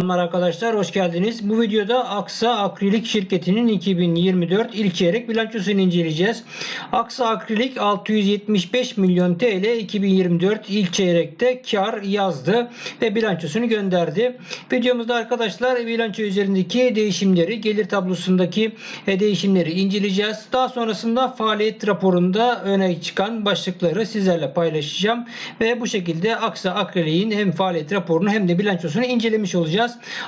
Selamlar arkadaşlar hoş geldiniz. Bu videoda Aksa Akrilik şirketinin 2024 ilk çeyrek bilançosunu inceleyeceğiz. Aksa Akrilik 675 milyon TL 2024 ilk çeyrekte kar yazdı ve bilançosunu gönderdi. Videomuzda arkadaşlar bilanço üzerindeki değişimleri, gelir tablosundaki e, değişimleri inceleyeceğiz. Daha sonrasında faaliyet raporunda öne çıkan başlıkları sizlerle paylaşacağım ve bu şekilde Aksa Akrilik'in hem faaliyet raporunu hem de bilançosunu incelemiş olacağız.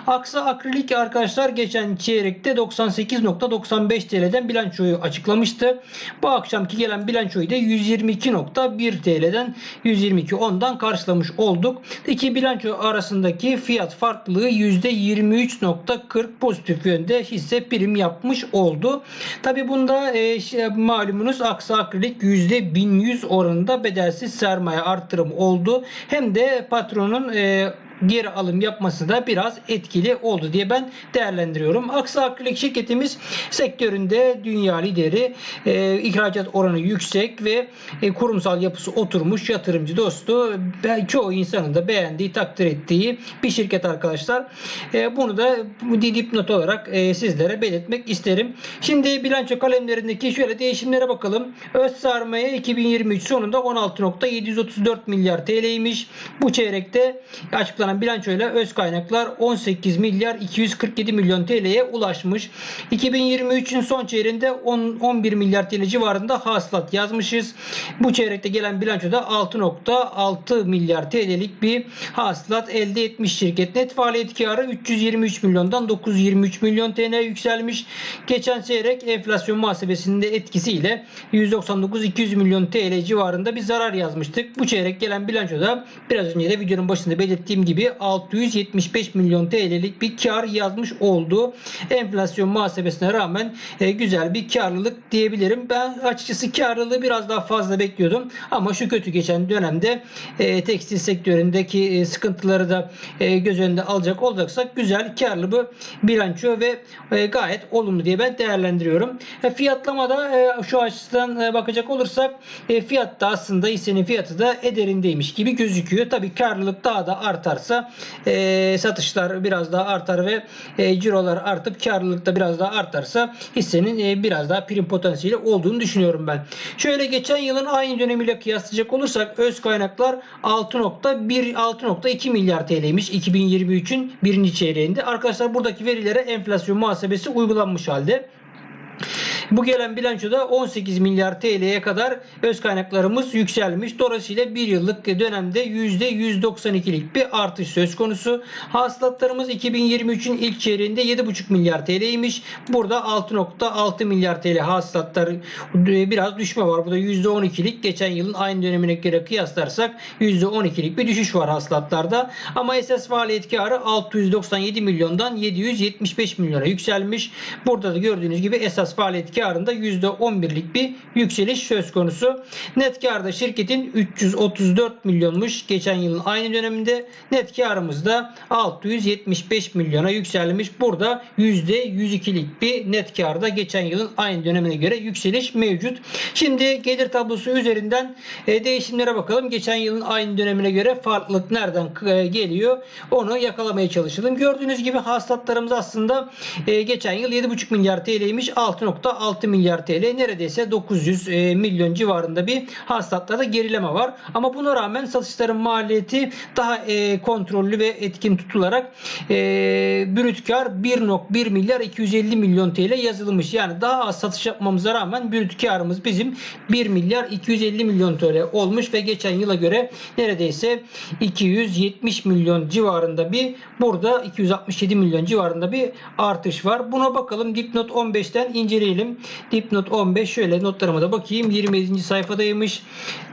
Aksa Akrilik arkadaşlar geçen çeyrekte 98.95 TL'den bilançoyu açıklamıştı. Bu akşamki gelen bilançoyu da 122.1 TL'den 122.10'dan karşılamış olduk. İki bilanço arasındaki fiyat farklılığı %23.40 pozitif yönde hisse prim yapmış oldu. Tabi bunda e, malumunuz Aksa Akrilik %1100 oranında bedelsiz sermaye artırım oldu. Hem de patronun e, geri alım yapması da biraz etkili oldu diye ben değerlendiriyorum. Aksa Akrilik şirketimiz sektöründe dünya lideri, e, ihracat oranı yüksek ve e, kurumsal yapısı oturmuş yatırımcı dostu ve çoğu insanın da beğendiği, takdir ettiği bir şirket arkadaşlar. E, bunu da bu dipnot olarak e, sizlere belirtmek isterim. Şimdi bilanço kalemlerindeki şöyle değişimlere bakalım. Öz sermaye 2023 sonunda 16.734 milyar TL'ymiş. Bu çeyrekte açıklanan bilançoyla öz kaynaklar 18 milyar 247 milyon TL'ye ulaşmış. 2023'ün son çeyreğinde 10, 11 milyar TL civarında hasılat yazmışız. Bu çeyrekte gelen bilançoda 6.6 milyar TL'lik bir hasılat elde etmiş şirket. Net faaliyet karı 323 milyondan 923 milyon TL yükselmiş. Geçen çeyrek enflasyon muhasebesinde etkisiyle 199-200 milyon TL civarında bir zarar yazmıştık. Bu çeyrek gelen bilançoda biraz önce de videonun başında belirttiğim gibi 675 milyon TL'lik bir kar yazmış oldu. Enflasyon muhasebesine rağmen e, güzel bir karlılık diyebilirim. Ben açıkçası karlılığı biraz daha fazla bekliyordum. Ama şu kötü geçen dönemde e, tekstil sektöründeki e, sıkıntıları da e, göz önünde alacak olacaksak güzel karlı bir bilanço ve e, gayet olumlu diye ben değerlendiriyorum. E, fiyatlamada e, şu açıdan e, bakacak olursak e, fiyat da aslında hissenin fiyatı da ederindeymiş gibi gözüküyor. Tabii karlılık daha da artarsa e, satışlar biraz daha artar ve e, cirolar artıp karlılık da biraz daha artarsa hissenin e, biraz daha prim potansiyeli olduğunu düşünüyorum ben. Şöyle geçen yılın aynı dönemiyle kıyaslayacak olursak öz kaynaklar 6.1 6.2 milyar TL'ymiş 2023'ün birinci çeyreğinde. Arkadaşlar buradaki verilere enflasyon muhasebesi uygulanmış halde. Bu gelen bilançoda 18 milyar TL'ye kadar öz kaynaklarımız yükselmiş. Dolayısıyla bir yıllık dönemde %192'lik bir artış söz konusu. Hasılatlarımız 2023'ün ilk çeyreğinde 7,5 milyar TL'ymiş. Burada 6.6 milyar TL hasılatlar biraz düşme var. Burada %12'lik geçen yılın aynı dönemine göre kıyaslarsak %12'lik bir düşüş var hasılatlarda. Ama esas faaliyet karı 697 milyondan 775 milyona yükselmiş. Burada da gördüğünüz gibi esas faaliyet karında %11'lik bir yükseliş söz konusu. Net karda şirketin 334 milyonmuş geçen yılın aynı döneminde. Net karımız da 675 milyona yükselmiş. Burada %102'lik bir net karda geçen yılın aynı dönemine göre yükseliş mevcut. Şimdi gelir tablosu üzerinden e, değişimlere bakalım. Geçen yılın aynı dönemine göre farklılık nereden e, geliyor onu yakalamaya çalışalım. Gördüğünüz gibi hasılatlarımız aslında e, geçen yıl 7,5 milyar TL'ymiş. 6.6 milyar TL neredeyse 900 e, milyon civarında bir hasılatlarda gerileme var. Ama buna rağmen satışların maliyeti daha e, kontrollü ve etkin tutularak brüt kar 1.1 milyar 250 milyon TL yazılmış. Yani daha az satış yapmamıza rağmen brüt karımız bizim 1 milyar 250 milyon TL olmuş ve geçen yıla göre neredeyse 270 milyon civarında bir burada 267 milyon civarında bir artış var. Buna bakalım dipnot 15'ten inceleyelim. Dipnot 15 şöyle notlarıma da bakayım. 27. sayfadaymış.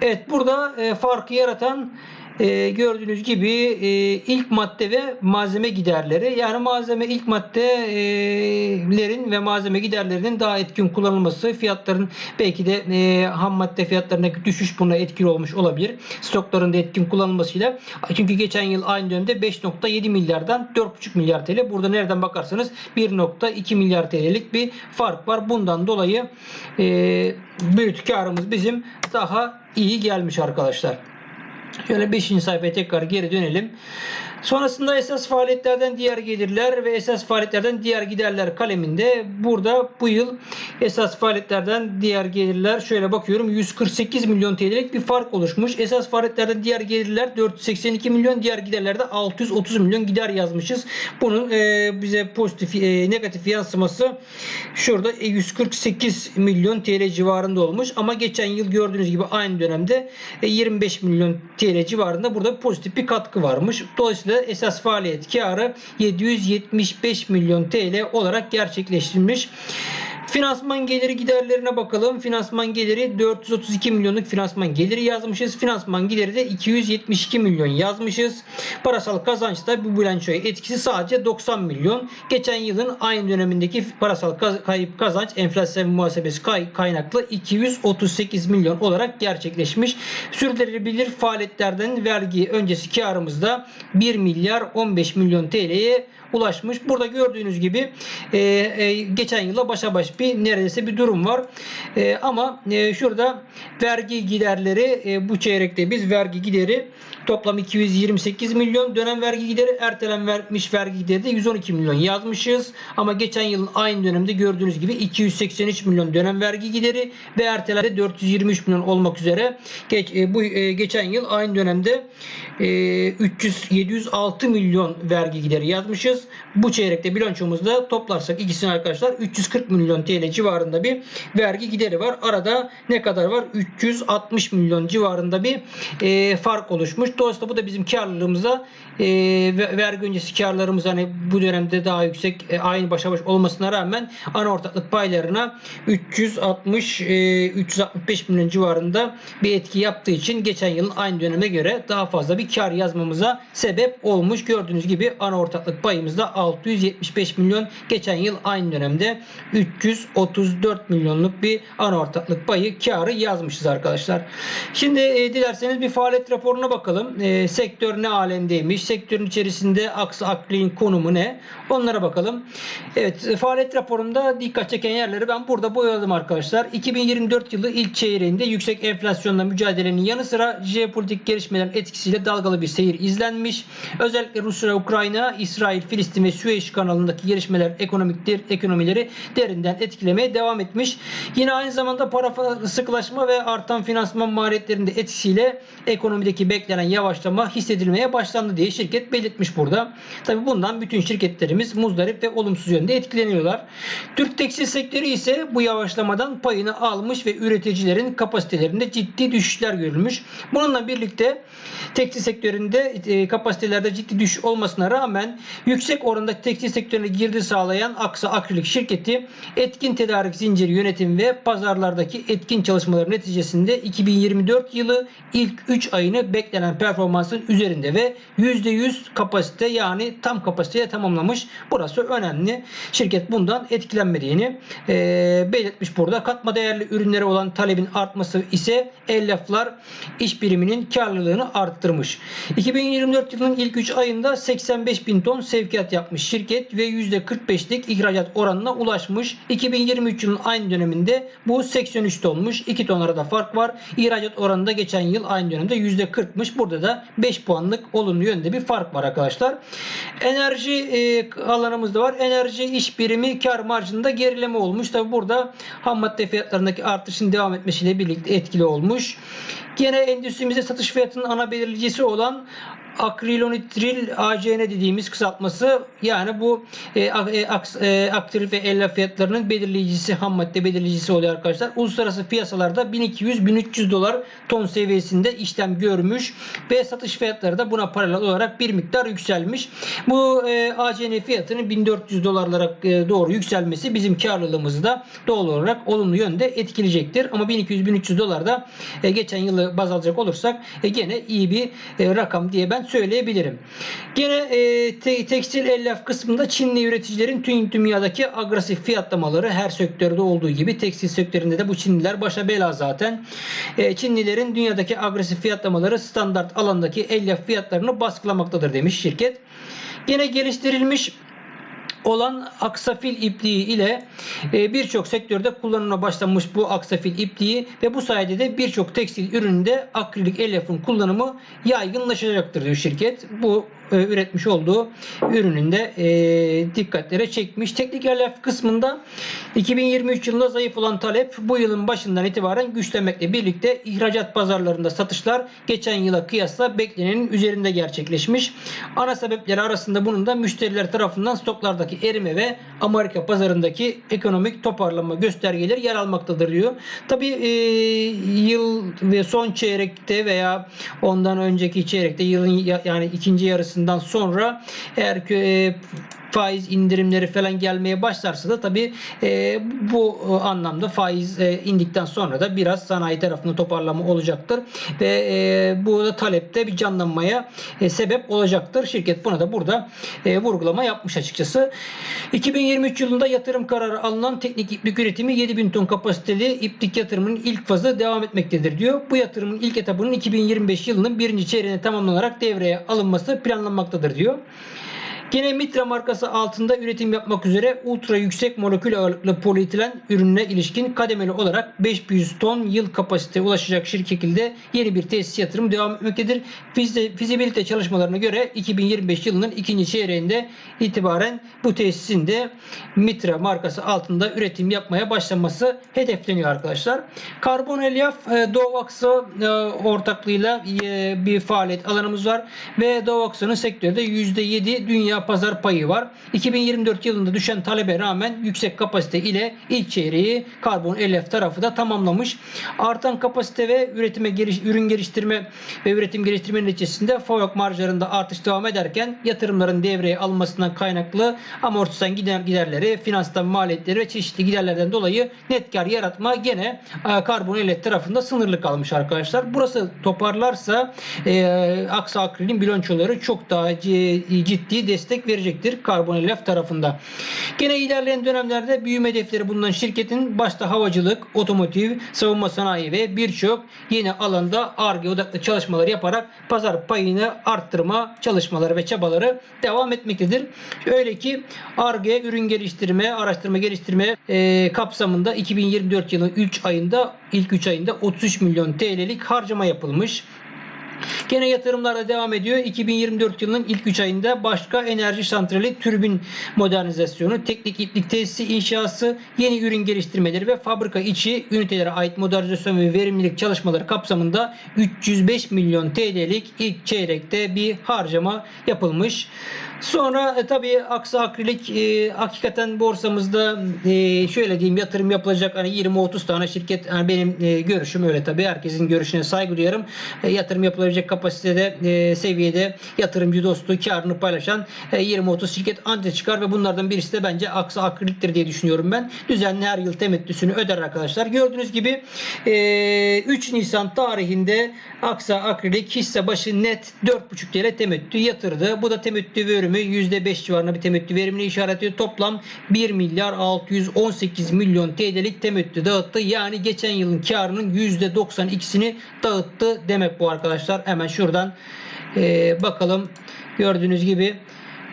Evet burada e, farkı yaratan e, gördüğünüz gibi e, ilk madde ve malzeme giderleri yani malzeme ilk maddelerin ve malzeme giderlerinin daha etkin kullanılması fiyatların belki de e, ham madde fiyatlarındaki düşüş buna etkili olmuş olabilir. Stokların da etkin kullanılmasıyla çünkü geçen yıl aynı dönemde 5.7 milyardan 4.5 milyar TL burada nereden bakarsanız 1.2 milyar TL'lik bir fark var. Bundan dolayı e, brüt karımız bizim daha iyi gelmiş arkadaşlar. Şöyle 5. sayfaya tekrar geri dönelim. Sonrasında esas faaliyetlerden diğer gelirler ve esas faaliyetlerden diğer giderler kaleminde burada bu yıl esas faaliyetlerden diğer gelirler şöyle bakıyorum 148 milyon TL'lik bir fark oluşmuş. Esas faaliyetlerden diğer gelirler 482 milyon diğer giderlerde 630 milyon gider yazmışız. Bunun e, bize pozitif e, negatif yansıması şurada e, 148 milyon TL civarında olmuş ama geçen yıl gördüğünüz gibi aynı dönemde e, 25 milyon TL civarında burada pozitif bir katkı varmış. Dolayısıyla esas faaliyet karı 775 milyon TL olarak gerçekleştirilmiş. Finansman geliri giderlerine bakalım. Finansman geliri 432 milyonluk finansman geliri yazmışız. Finansman gideri de 272 milyon yazmışız. Parasal kazançta bu bilançoya etkisi sadece 90 milyon. Geçen yılın aynı dönemindeki parasal kayıp kazanç enflasyon muhasebesi kay- kaynaklı 238 milyon olarak gerçekleşmiş. Sürdürülebilir faaliyetlerden vergi öncesi karımızda 1 milyar 15 milyon TL'ye ulaşmış. Burada gördüğünüz gibi e, e, geçen yıla başa baş bir neredeyse bir durum var. E, ama e, şurada vergi giderleri e, bu çeyrekte biz vergi gideri toplam 228 milyon dönem vergi gideri ertelenmiş vergi gideri de 112 milyon yazmışız. Ama geçen yılın aynı dönemde gördüğünüz gibi 283 milyon dönem vergi gideri ve ertelerde 423 milyon olmak üzere geç, e, bu e, geçen yıl aynı dönemde e, 300 706 milyon vergi gideri yazmışız. Bu çeyrekte bilançomuzda toplarsak ikisini arkadaşlar 340 milyon TL civarında bir vergi gideri var. Arada ne kadar var? 360 milyon civarında bir e, fark oluşmuş. Dolayısıyla bu da bizim karlılığımıza e, ve- vergi öncesi karlarımız hani bu dönemde daha yüksek e, aynı başa baş olmasına rağmen ana ortaklık paylarına 360 e, 365 milyon civarında bir etki yaptığı için geçen yılın aynı döneme göre daha fazla bir kar yazmamıza sebep olmuş. Gördüğünüz gibi ana ortaklık payımızda 675 milyon geçen yıl aynı dönemde 334 milyonluk bir ana ortaklık payı karı yazmışız arkadaşlar. Şimdi e, dilerseniz bir faaliyet raporuna bakalım. E, sektör ne alemdeymiş? Sektörün içerisinde Aksa Akli'nin konumu ne? Onlara bakalım. Evet faaliyet raporunda dikkat çeken yerleri ben burada boyadım arkadaşlar. 2024 yılı ilk çeyreğinde yüksek enflasyonla mücadelenin yanı sıra jeopolitik gelişmelerin etkisiyle dalgalı bir seyir izlenmiş. Özellikle Rusya, Ukrayna, İsrail, Filistin ve Süveyş kanalındaki gelişmeler ekonomik der- ekonomileri derinden etkilemeye devam etmiş. Yine aynı zamanda para sıkılaşma ve artan finansman maliyetlerinde etkisiyle ekonomideki beklenen yavaşlama hissedilmeye başlandı diye şirket belirtmiş burada. Tabi bundan bütün şirketlerimiz muzdarip ve olumsuz yönde etkileniyorlar. Türk tekstil sektörü ise bu yavaşlamadan payını almış ve üreticilerin kapasitelerinde ciddi düşüşler görülmüş. Bununla birlikte tekstil sektöründe e, kapasitelerde ciddi düşüş olmasına rağmen yüksek oranda tekstil sektörüne girdi sağlayan Aksa Akrilik şirketi etkin tedarik zinciri yönetim ve pazarlardaki etkin çalışmalar neticesinde 2024 yılı ilk 3 ayını beklenen performansın üzerinde ve %100 kapasite yani tam kapasiteye tamamlamış. Burası önemli. Şirket bundan etkilenmediğini e, belirtmiş burada. Katma değerli ürünlere olan talebin artması ise ellaflar iş biriminin karlılığını arttırmış. 2024 yılının ilk 3 ayında 85 bin ton sevkiyat yapmış şirket ve %45'lik ihracat oranına ulaşmış. 2023 yılının aynı döneminde bu 83 tonmuş. 2 ton arada fark var. İhracat oranında geçen yıl aynı dönemde %40'mış. Burada da 5 puanlık olumlu yönde bir fark var arkadaşlar. Enerji e, alanımızda var. Enerji iş birimi kar marjında gerileme olmuş. Tabi burada ham madde fiyatlarındaki artışın devam etmesiyle birlikte etkili olmuş. Gene endüstrimizde satış fiyatının ana belirleyicisi olan akrilonitril ACN dediğimiz kısaltması yani bu e, e, aks- e, aktif ve elyaf fiyatlarının belirleyicisi ham madde belirleyicisi oluyor arkadaşlar. Uluslararası piyasalarda 1200-1300 dolar ton seviyesinde işlem görmüş ve satış fiyatları da buna paralel olarak bir miktar yükselmiş. Bu e, ACN fiyatının 1400 dolarlara e, doğru yükselmesi bizim karlılığımızı da doğal olarak olumlu yönde etkileyecektir. Ama 1200-1300 dolar da e, geçen yılı baz alacak olursak e, gene iyi bir e, rakam diye ben söyleyebilirim. Gene e, te- tekstil elyaf kısmında Çinli üreticilerin tüm dünyadaki agresif fiyatlamaları her sektörde olduğu gibi tekstil sektöründe de bu Çinliler başa bela zaten. E, Çinlilerin dünyadaki agresif fiyatlamaları standart alandaki elyaf fiyatlarını baskılamaktadır demiş şirket. Gene geliştirilmiş olan aksafil ipliği ile e, birçok sektörde kullanıma başlanmış bu aksafil ipliği ve bu sayede de birçok tekstil ürününde akrilik elyafın kullanımı yaygınlaşacaktır diyor şirket. Bu üretmiş olduğu ürünün de e, dikkatlere çekmiş. Teknik yerler kısmında 2023 yılında zayıf olan talep bu yılın başından itibaren güçlenmekle birlikte ihracat pazarlarında satışlar geçen yıla kıyasla beklenenin üzerinde gerçekleşmiş. Ana sebepleri arasında bunun da müşteriler tarafından stoklardaki erime ve Amerika pazarındaki ekonomik toparlanma göstergeleri yer almaktadır diyor. Tabi yıl ve son çeyrekte veya ondan önceki çeyrekte yılın ya- yani ikinci yarısından sonra eğer e, faiz indirimleri falan gelmeye başlarsa da tabi bu e, anlamda faiz e, indikten sonra da biraz sanayi tarafında toparlama olacaktır ve e, bu da talepte bir canlanmaya e, sebep olacaktır. Şirket buna da burada e, vurgulama yapmış açıkçası. 2023 yılında yatırım kararı alınan teknik iplik üretimi 7000 ton kapasiteli iplik yatırımının ilk fazı devam etmektedir diyor. Bu yatırımın ilk etabının 2025 yılının birinci çeyreğine tamamlanarak devreye alınması planlanmaktadır diyor. Gene Mitra markası altında üretim yapmak üzere ultra yüksek molekül ağırlıklı polietilen ürününe ilişkin kademeli olarak 500 ton yıl kapasite ulaşacak şekilde yeni bir tesis yatırımı devam etmektedir. Fizi- Fizibilite çalışmalarına göre 2025 yılının ikinci çeyreğinde itibaren bu tesisin de Mitra markası altında üretim yapmaya başlaması hedefleniyor arkadaşlar. Karbon elyaf e, Doğu Aksa e, ortaklığıyla e, bir faaliyet alanımız var ve Aksa'nın sektörde %7 dünya pazar payı var. 2024 yılında düşen talebe rağmen yüksek kapasite ile ilk çeyreği karbon elyaf tarafı da tamamlamış. Artan kapasite ve üretime geliş, ürün geliştirme ve üretim geliştirme neticesinde FOYOK marjlarında artış devam ederken yatırımların devreye alınmasından kaynaklı amortisan gider giderleri, finanstan maliyetleri ve çeşitli giderlerden dolayı net kar yaratma gene e, karbon elyaf tarafında sınırlı kalmış arkadaşlar. Burası toparlarsa e, Aksa Akril'in bilançoları çok daha ciddi destek verecektir karbon elyaf tarafında. Gene ilerleyen dönemlerde büyüme hedefleri bulunan şirketin başta havacılık, otomotiv, savunma sanayi ve birçok yeni alanda ARGE odaklı çalışmalar yaparak pazar payını arttırma çalışmaları ve çabaları devam etmektedir. Öyle ki ARGE ürün geliştirme, araştırma geliştirme e, kapsamında 2024 yılının 3 ayında ilk 3 ayında 33 milyon TL'lik harcama yapılmış. Gene yatırımlar da devam ediyor. 2024 yılının ilk 3 ayında başka enerji santrali türbin modernizasyonu, teknik iplik tesisi inşası, yeni ürün geliştirmeleri ve fabrika içi ünitelere ait modernizasyon ve verimlilik çalışmaları kapsamında 305 milyon TL'lik ilk çeyrekte bir harcama yapılmış. Sonra e, tabii Aksa Akrilik e, hakikaten borsamızda e, şöyle diyeyim yatırım yapılacak hani 20-30 tane şirket yani benim e, görüşüm öyle tabii herkesin görüşüne saygı duyarım. E, yatırım yapılabilecek kapasitede e, seviyede yatırımcı dostu karını paylaşan e, 20-30 şirket anca çıkar ve bunlardan birisi de bence Aksa Akrilik'tir diye düşünüyorum ben. Düzenli her yıl temettüsünü öder arkadaşlar. Gördüğünüz gibi e, 3 Nisan tarihinde Aksa Akrilik hisse başı net 4,5 TL temettü yatırdı. Bu da temettü verimi %5 civarında bir temettü verimini işaret ediyor. Toplam 1 milyar 618 milyon TL'lik temettü dağıttı. Yani geçen yılın karının %92'sini dağıttı demek bu arkadaşlar. Hemen şuradan e, bakalım. Gördüğünüz gibi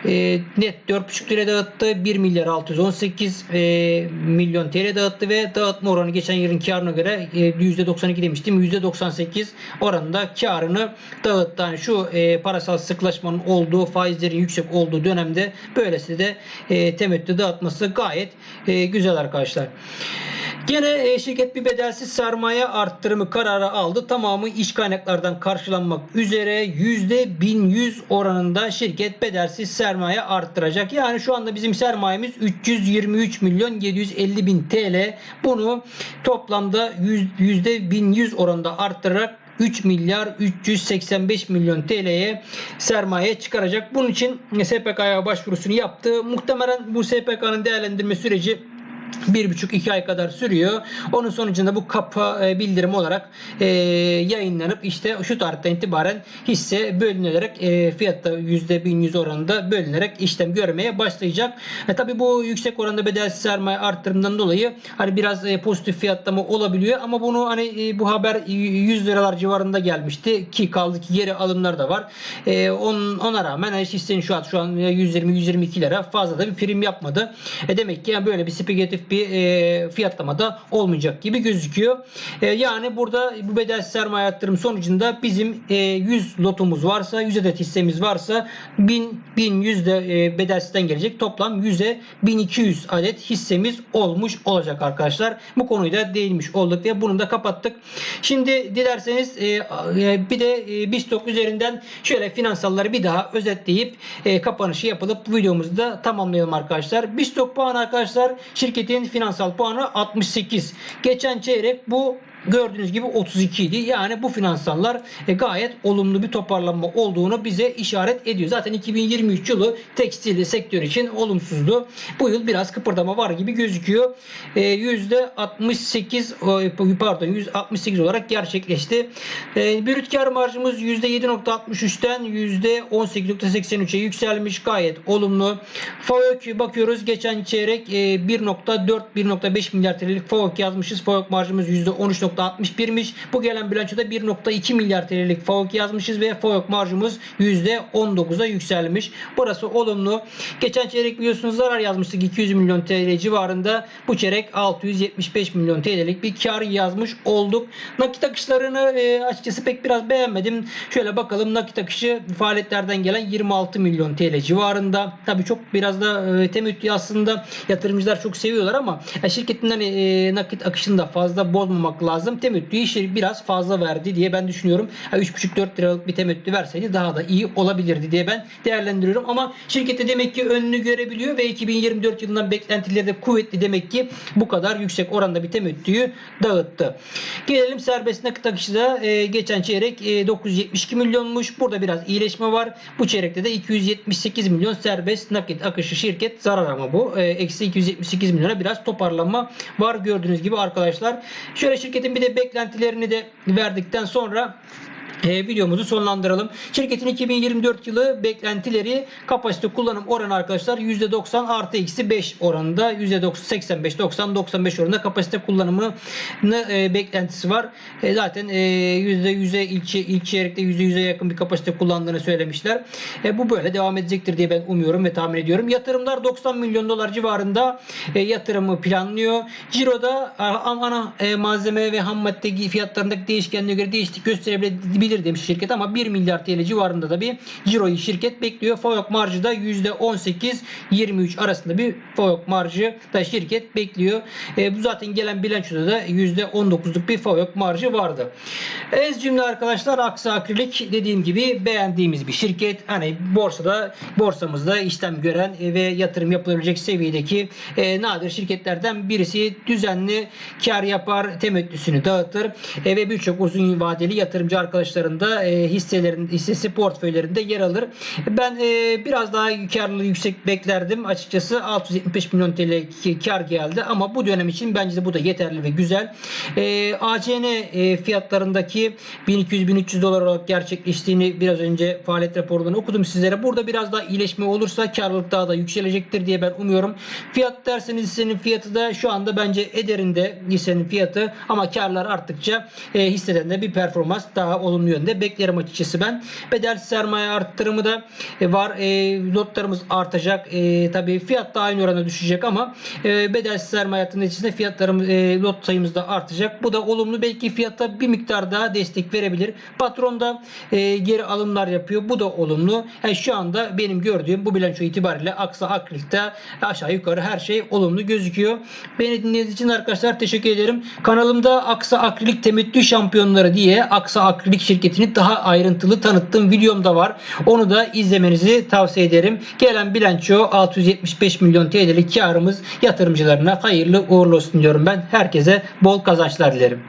e, net 4,5 lira dağıttı. 1 milyar 618 e, milyon TL dağıttı ve dağıtma oranı geçen yılın karına göre e, %92 demiştim. %98 oranında karını dağıttı. Yani şu e, parasal sıklaşmanın olduğu, faizlerin yüksek olduğu dönemde böylesi de e, temettü dağıtması gayet e, güzel arkadaşlar. Gene e, şirket bir bedelsiz sermaye arttırımı kararı aldı. Tamamı iş kaynaklardan karşılanmak üzere %1100 oranında şirket bedelsiz sermaye arttıracak. Yani şu anda bizim sermayemiz 323 milyon 750 bin TL. Bunu toplamda %1100 oranında arttırarak 3 milyar 385 milyon TL'ye sermaye çıkaracak. Bunun için SPK'ya başvurusunu yaptı. Muhtemelen bu SPK'nın değerlendirme süreci bir buçuk iki ay kadar sürüyor. Onun sonucunda bu kapı e, bildirim olarak e, yayınlanıp işte şu tarihten itibaren hisse bölünerek e, fiyatta yüzde bin yüz oranında bölünerek işlem görmeye başlayacak. E, tabii bu yüksek oranda bedelsiz sermaye arttırımından dolayı hani biraz e, pozitif fiyatlama olabiliyor ama bunu hani e, bu haber 100 liralar civarında gelmişti ki kaldı ki geri alımlar da var. E, on, ona rağmen hani hissenin şu an şu an 120 122 lira fazla da bir prim yapmadı. E, demek ki yani böyle bir spekülatif negatif bir e, fiyatlamada olmayacak gibi gözüküyor. E, yani burada bu bedelsiz sermaye yatırım sonucunda bizim e, 100 lotumuz varsa 100 adet hissemiz varsa 1000 1100 de e, bedelsizden gelecek. Toplam 100'e 1200 adet hissemiz olmuş olacak arkadaşlar. Bu konuyu da değinmiş olduk ve bunu da kapattık. Şimdi dilerseniz e, e, bir de e, BISTOK üzerinden şöyle finansalları bir daha özetleyip e, kapanışı yapılıp videomuzu da tamamlayalım arkadaşlar. BISTOK puanı arkadaşlar şirketin finansal puanı 68. Geçen çeyrek bu Gördüğünüz gibi 32 idi. Yani bu finansallar e, gayet olumlu bir toparlanma olduğunu bize işaret ediyor. Zaten 2023 yılı tekstil sektör için olumsuzdu. Bu yıl biraz kıpırdama var gibi gözüküyor. E, %68 e, pardon 168 olarak gerçekleşti. E, brüt kar marjımız %7.63'ten %18.83'e yükselmiş. Gayet olumlu. FAVÖK bakıyoruz. Geçen çeyrek e, 1.4-1.5 milyar TL'lik FAVÖK yazmışız. FAVÖK marjımız %13.61'miş. Bu gelen bilançoda 1.2 milyar TL'lik FAVÖK yazmışız ve FAVÖK marjımız %19'a yükselmiş. Burası olumlu. Geçen çeyrek biliyorsunuz zarar yazmıştık 200 milyon TL civarında. Bu çeyrek 675 milyon TL'lik bir kar yazmış olduk. Nakit akışlarını e, açıkçası pek biraz beğenmedim. Şöyle bakalım nakit akışı faaliyetlerden gelen 26 milyon TL civarında. Tabii çok biraz da e, temettü aslında yatırımcılar çok seviyorlar ama e, şirketin hani, e, nakit akışını da fazla bozmamak lazım. Temettüyü şir- biraz fazla verdi diye ben düşünüyorum. Ha, 3,5-4 liralık bir temettü verseydi daha da iyi olabilirdi diye ben değerlendiriyorum. Ama şirkette demek ki önünü görebiliyor ve 2024 yılından beklentileri de kuvvetli demek ki bu kadar yüksek oranda bir temettüyü dağıttı. Gelelim serbest nakit akışı da e, geçen çeyrek e, 972 milyonmuş. Burada biraz iyileşme var. Bu çeyrekte de 278 milyon serbest nakit akışı şirket zarar ama bu. E, Eksi 278 milyona biraz toparlanma var gördüğünüz gibi arkadaşlar. Şöyle bir de beklentilerini de verdikten sonra e, videomuzu sonlandıralım. Şirketin 2024 yılı beklentileri kapasite kullanım oranı arkadaşlar %90 artı eksi 5 oranında %85 90 95 oranında kapasite kullanımı e, beklentisi var. E, zaten e, %100'e ilk, ilk çeyrekte %100'e yakın bir kapasite kullandığını söylemişler. E, bu böyle devam edecektir diye ben umuyorum ve tahmin ediyorum. Yatırımlar 90 milyon dolar civarında e, yatırımı planlıyor. Ciro'da ana e, malzeme ve ham madde fiyatlarındaki değişkenliğe göre değişiklik gösterebilir demiş şirket ama 1 milyar TL civarında da bir ciroyu şirket bekliyor. FAVÖK marjı da %18-23 arasında bir FAVÖK marjı da şirket bekliyor. E, bu zaten gelen bilançoda da %19'luk bir FAVÖK marjı vardı. Ez cümle arkadaşlar Aksa Akrilik dediğim gibi beğendiğimiz bir şirket. Hani borsada borsamızda işlem gören e, ve yatırım yapılabilecek seviyedeki e, nadir şirketlerden birisi düzenli kar yapar, temettüsünü dağıtır e, ve birçok uzun vadeli yatırımcı arkadaşların da e, hisselerin hissesi portföylerinde yer alır. Ben e, biraz daha karlılığı yüksek beklerdim. Açıkçası 675 milyon TL kar geldi ama bu dönem için bence de bu da yeterli ve güzel. E, ACN e, fiyatlarındaki 1200-1300 dolar olarak gerçekleştiğini biraz önce faaliyet raporundan okudum sizlere. Burada biraz daha iyileşme olursa karlılık daha da yükselecektir diye ben umuyorum. Fiyat derseniz hissenin fiyatı da şu anda bence ederinde hissenin fiyatı ama karlar arttıkça e, hisseden de bir performans daha olumlu yönde beklerim açıkçası ben. Bedelsiz sermaye arttırımı da e, var. E, lotlarımız artacak. E, tabii fiyat da aynı oranda düşecek ama e, bedelsiz sermaye arttırımı içinde fiyatlarımız e, lot sayımız da artacak. Bu da olumlu. Belki fiyatta bir miktar daha destek verebilir. Patron da e, geri alımlar yapıyor. Bu da olumlu. Yani şu anda benim gördüğüm bu bilanço itibariyle Aksa Akrilik'te aşağı yukarı her şey olumlu gözüküyor. Beni dinlediğiniz için arkadaşlar teşekkür ederim. Kanalımda Aksa Akrilik Temettü Şampiyonları diye Aksa Akrilik şirketini daha ayrıntılı tanıttığım videom da var. Onu da izlemenizi tavsiye ederim. Gelen bilanço 675 milyon TL'lik karımız yatırımcılarına hayırlı uğurlu olsun diyorum ben. Herkese bol kazançlar dilerim.